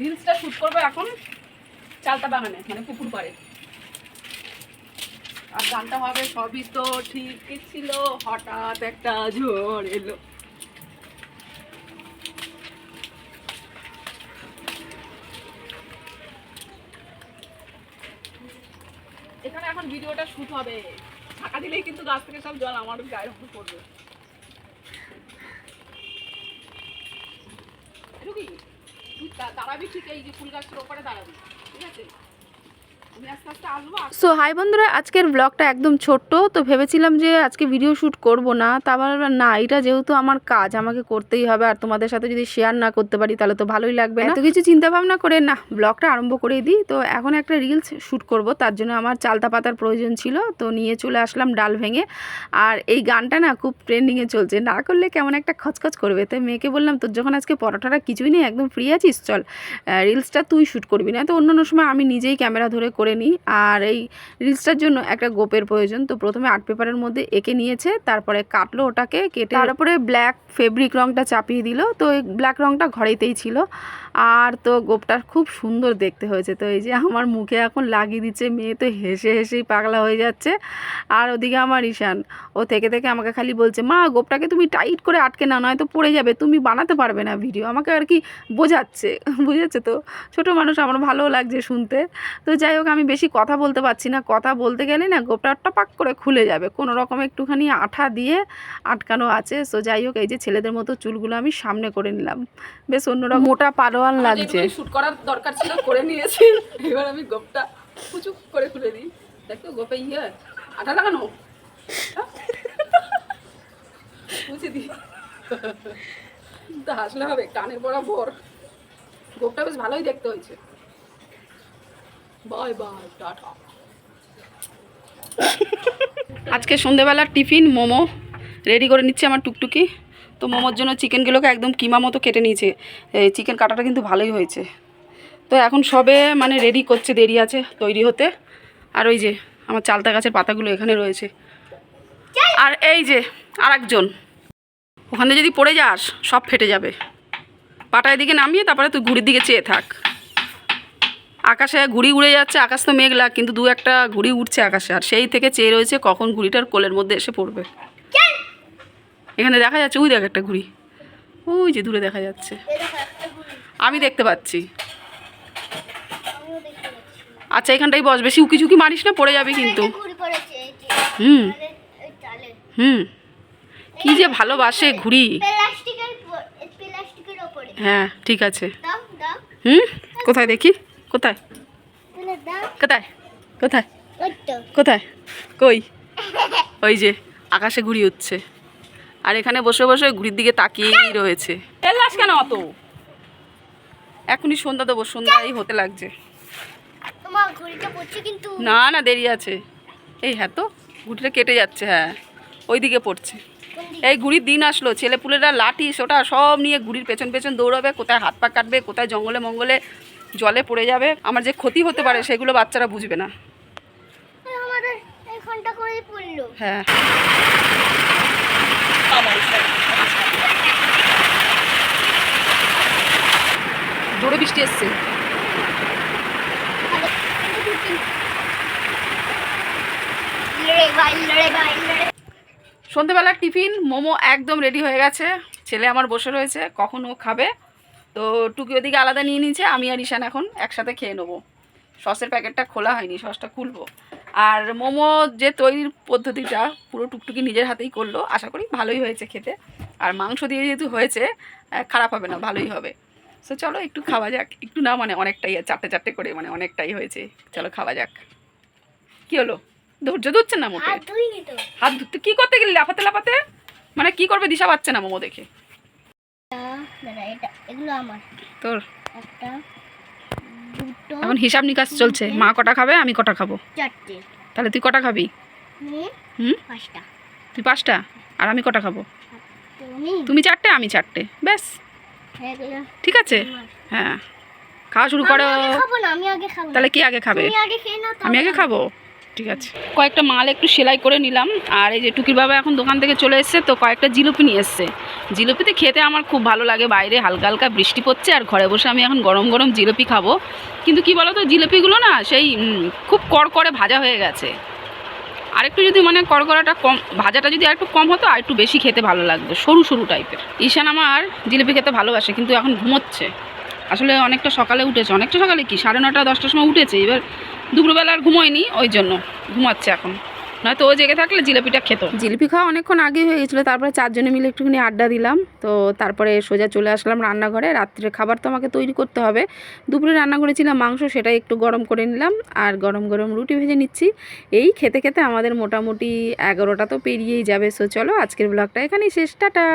রিলসটা shoot করব এখন। চালতা বাগানে মানে পুকুর পাড়ে। আর গানটা হবে, সবই তো ঠিকই ছিল। হঠাৎ একটা ঝড় এলো। এখানে এখন ভিডিওটা শুট হবে। ছাকা দিলেই কিন্তু গাছ থেকে সব জল আমার গায়ের উপর পড়বে। দাঁড়াবি ঠিক এই যে ফুল গাছের ওপরে দাঁড়াবি, ঠিক আছে? সো হাই বন্ধুরা আজকের ব্লগটা একদম ছোট্ট তো ভেবেছিলাম যে আজকে ভিডিও শ্যুট করব না তা ভাবলাম, না এটা যেহেতু আমার কাজ আমাকে করতেই হবে আর তোমাদের সাথে যদি শেয়ার না করতে পারি তাহলে তো ভালোই লাগবে না। তো কিছু চিন্তা ভাবনা করে না ব্লগটা আরম্ভ করে দিই তো এখন একটা রিলস শ্যুট করব তার জন্য আমার চালতা পাতার প্রয়োজন ছিল তো নিয়ে চলে আসলাম ডাল ভেঙে। আর এই গানটা না খুব ট্রেন্ডিংয়ে চলছে না করলে কেমন একটা খচখচ করবে তাই মেয়েকে বললাম তোর যখন আজকে পরোটাটা কিছুই নেই একদম ফ্রি আছিস চল রিলসটা তুই শ্যুট করবি। না তো অন্য সময় আমি নিজেই ক্যামেরা ধরে করে নিই। আর এই রিলসটার জন্য একটা গোপের প্রয়োজন। তো প্রথমে আর্ট পেপারের মধ্যে এঁকে নিয়েছে, তারপরে কাটলো ওটাকে, কেটে তারপরে ব্ল্যাক ফেব্রিক রঙটা চাপিয়ে দিল। তো এই ব্ল্যাক রঙটা ঘরেতেই ছিল। আর তো গোপটা খুব সুন্দর দেখতে হয়েছে। তো এই যে আমার মুখে এখন লাগিয়ে দিচ্ছে মেয়ে, তো হেসে হেসেই পাগলা হয়ে যাচ্ছে। আর ওদিকে আমার ঈশান, ও থেকে থেকে আমাকে খালি বলছে, মা, গোপটাকে তুমি টাইট করে আটকে না নয়তো পড়ে যাবে, তুমি বানাতে পারবে না ভিডিও। আমাকে আর কি বোঝাচ্ছে, বুঝেছে তো? ছোট মানুষ আমার ভালোও লাগছে শুনতে। তো যাই হোক আমি বেশি কথা বলতে পারছি না। কথা বলতে গেলে না গোপটা পাক করে খুলে যাবে। কোনো রকম একটুখানি আঠা দিয়ে আটকানো আছে। সো যাই হোক এই যে ছেলেদের মতো চুলগুলো আমি সামনে করে নিলাম। বেশ অন্যরকম মোটা পালোয়ান লাগছে। শুট করার দরকার ছিল করে নিয়েছি। এবার আমি গোপটা কুচুক করে খুলে দিই। দেখো গোপে ইয়ে। আটা লাগানো। হ্যাঁ? বুঝে দিই। তো হাসলে হবে কানের বরাবর। গোপটা বেশ ভালোই দেখতে হয়েছে। বাই বাই টাটা আজকে সন্ধেবেলার টিফিন, মোমো রেডি করে নিচ্ছে আমার টুকটুকি। তো মোমোর জন্য চিকেনগুলোকে একদম কিমা মতো কেটে নিয়েছে। এই চিকেন কাটাটা কিন্তু ভালোই হয়েছে। তো এখন সবে মানে রেডি করছে, দেরি আছে তৈরি হতে। আর ওই যে আমার চালতা গাছের পাতাগুলো এখানে রয়েছে। আর এই যে আর একজন ওখানে যদি পড়ে যাস, সব ফেটে যাবে। পাটায় দিকে নামিয়ে তারপরে তুই ঘুড়ির দিকে চেয়ে থাক। আকাশে ঘুড়ি উড়ে যাচ্ছে আকাশ তো মেঘলা কিন্তু দু একটা ঘুড়ি উঠছে আকাশে আর সেই থেকে চেয়ে রয়েছে কখন ঘুড়িটার কোলের মধ্যে এসে পড়বে। এখানে দেখা যাচ্ছে ওই দেখ একটা ঘুড়ি। ওই যে দূরে দেখা যাচ্ছে। আমি দেখতে পাচ্ছি। আচ্ছা এখানটাই বস বেশি উকি ঝুঁকি মারিস না পড়ে যাবে কিন্তু। হুম। হুম। কি যে ভালোবাসে ঘুড়ি। হ্যাঁ ঠিক আছে। হুম? কোথায় দেখি? কোথায়? কোথায়? কোথায়? কোথায়? কই? ওই যে আকাশে ঘুড়ি উঠছে। আর এখানে বসে বসে ঘুড়ির দিকে তাকিয়েই রয়েছে। এলাস কেন অত? এখনই সন্ধ্যা দেবো সন্ধ্যাই হতে লাগছে। তোমার ঘড়িটা পড়ছে কিন্তু। না না দেরি আছে। এই হ্যাঁ তো ঘুড়িটা কেটে যাচ্ছে হ্যাঁ। ওইদিকে পড়ছে। এই ঘুড়ির দিন আসলো ছেলেপুলেরা লাঠি সোটা সব নিয়ে ঘুড়ির পেছন পেছন দৌড়াবে কোথায় হাত পা কাটবে কোথায় জঙ্গলে মঙ্গলে জলে পড়ে যাবে। আমার যে ক্ষতি হতে পারে সেগুলো বাচ্চারা বুঝবে না। হ্যাঁ। জোরে বৃষ্টি এসছে। সন্ধেবেলার টিফিন মোমো একদম রেডি হয়ে গেছে। ছেলে আমার বসে রয়েছে কখন ও খাবে? তো টুকি ওদিকে আলাদা নিয়ে নিয়েছে আমি আর ঈশান এখন একসাথে খেয়ে নেব। সসের প্যাকেটটা খোলা হয়নি সসটা খুলবো। আর মোমো যে তৈরির পদ্ধতিটা পুরো টুকটুকি নিজের হাতেই করল আশা করি ভালোই হয়েছে খেতে। আর মাংস দিয়ে যেহেতু হয়েছে খারাপ হবে না ভালোই হবে। সো চলো একটু খাওয়া যাক। একটু না মানে অনেকটাই চারটে চারটে করে মানে অনেকটাই হয়েছে। চলো খাওয়া যাক। কি হলো? ধৈর্য ধরছে না মোটে? হাত ধুতে কি করতে গেলি? লাফাতে লাফাতে? মানে কি করবে দিশা? পাচ্ছে না মোমো দেখে। দাদা এটা এগুলো আমার। তোর? একটা দুটো এখন হিসাব নিকাশ চলছে। মা কটা খাবে আমি কটা খাব? চারটে। তাহলে তুই কটা খাবি? হুম হুম? পাঁচটা। তুই পাঁচটা? আর আমি কটা খাব? তুমি চারটে আমি চারটে। ব্যাস। ঠিক আছে? হ্যাঁ। খাওয়া শুরু করো। তাহলে কি আগে খাবে? আমি আগে খাব? ঠিক আছে। কয়েকটা মাল একটু সেলাই করে নিলাম। আর এই যে টুকির বাবা এখন দোকান থেকে চলে এসছে, তো কয়েকটা জিলিপি নিয়ে এসছে। জিলিপিতে খেতে আমার খুব ভালো লাগে, বাইরে হালকা হালকা বৃষ্টি পড়ছে আর ঘরে বসে আমি এখন গরম গরম জিলিপি খাব। কিন্তু কি বলো তো জিলিপিগুলো না সেই খুব কড়কড়ে ভাজা হয়ে গেছে। আর একটু যদি মানে কড়কড়াটা কম, ভাজাটা যদি আর একটু কম হতো, আর একটু বেশি খেতে ভালো লাগতো, সরু সরু টাইপের। ঈশান আমার জিলিপি খেতে ভালোবাসে, কিন্তু এখন ঘুমোচ্ছে। আসলে অনেকটা সকালে উঠেছে। অনেকটা সকালে কি? সাড়ে নটা দশটার সময় উঠেছে। এবার দুপুরবেলা আর ঘুমোয়নি, ওই জন্য ঘুমাচ্ছে এখন। নয়তো ও জেগে থাকলে জিলিপিটা খেত। জিলিপি খাওয়া অনেকক্ষণ আগে হয়ে গেছিল, তারপরে চারজনে মিলে একটুখানি আড্ডা দিলাম। তো তারপরে সোজা চলে আসলাম রান্নাঘরে। রাত্রে খাবার তো আমাকে তৈরি করতে হবে। দুপুরে রান্না করেছিলাম মাংস সেটাই একটু গরম করে নিলাম। আর গরম গরম রুটি ভেজে নিচ্ছি। এই খেতে খেতে আমাদের মোটামুটি এগারোটা তো পেরিয়েই যাবে। সো চলো আজকের ব্লগটা এখানেই শেষ। টাটা!